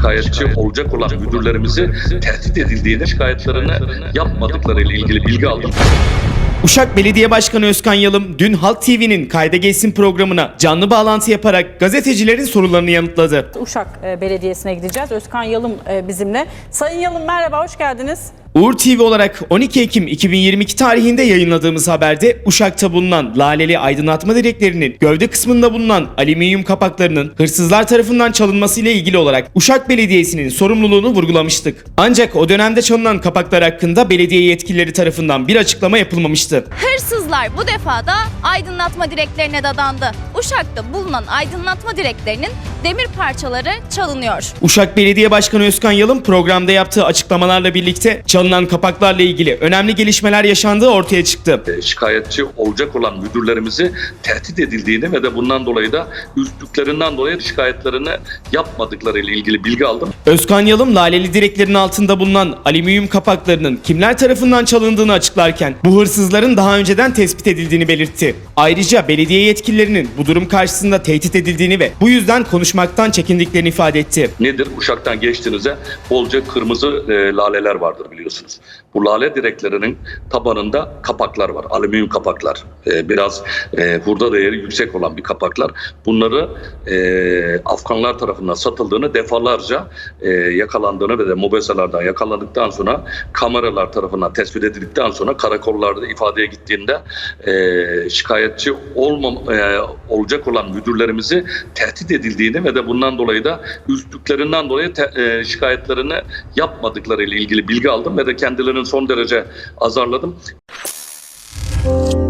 şikayetçi olacak olan müdürlerimizi tehdit edildiğini, şikayetlerini yapmadıkları ile ilgili bilgi aldım. Uşak Belediye Başkanı Özkan Yalım dün Halk TV'nin Kayda Gelsin programına canlı bağlantı yaparak gazetecilerin sorularını yanıtladı. Uşak e, Belediyesi'ne gideceğiz. Özkan Yalım e, bizimle. Sayın Yalım merhaba, hoş geldiniz. Uğur TV olarak 12 Ekim 2022 tarihinde yayınladığımız haberde Uşak'ta bulunan laleli aydınlatma direklerinin gövde kısmında bulunan alüminyum kapaklarının hırsızlar tarafından çalınması ile ilgili olarak Uşak Belediyesi'nin sorumluluğunu vurgulamıştık. Ancak o dönemde çalınan kapaklar hakkında belediye yetkilileri tarafından bir açıklama yapılmamıştı. Hırsızlar bu defa da aydınlatma direklerine dadandı. Uşak'ta bulunan aydınlatma direklerinin demir parçaları çalınıyor. Uşak Belediye Başkanı Özkan Yalın programda yaptığı açıklamalarla birlikte çalınan kapaklarla ilgili önemli gelişmeler yaşandığı ortaya çıktı. E, şikayetçi olacak olan müdürlerimizi tehdit edildiğini ve de bundan dolayı da üstlüklerinden dolayı şikayetlerini yapmadıkları ile ilgili bilgi aldım. Özkan Yalım laleli direklerin altında bulunan alüminyum kapaklarının kimler tarafından çalındığını açıklarken bu hırsızların daha önceden tespit edildiğini belirtti. Ayrıca belediye yetkililerinin bu durum karşısında tehdit edildiğini ve bu yüzden konuşmaktan çekindiklerini ifade etti. Nedir? Uşaktan geçtiğinizde bolca kırmızı e, laleler vardır biliyorsunuz. Bu lale direklerinin tabanında kapaklar var. Alüminyum kapaklar. E, biraz e, hurda değeri yüksek olan bir kapaklar. Bunları e, Afganlar tarafından satıldığını defalarca e, yakalandığını ve de mobeselerden yakalandıktan sonra kameralar tarafından tespit edildikten sonra karakollarda ifadeye gittiğinde e, şikayetçi olmam, e, olacak olan müdürlerimizi tehdit edildiğini ve de bundan dolayı da üzdüklerinden dolayı te, e, şikayetlerini yapmadıkları ile ilgili bilgi aldım ve de kendilerini son derece azarladım. Müzik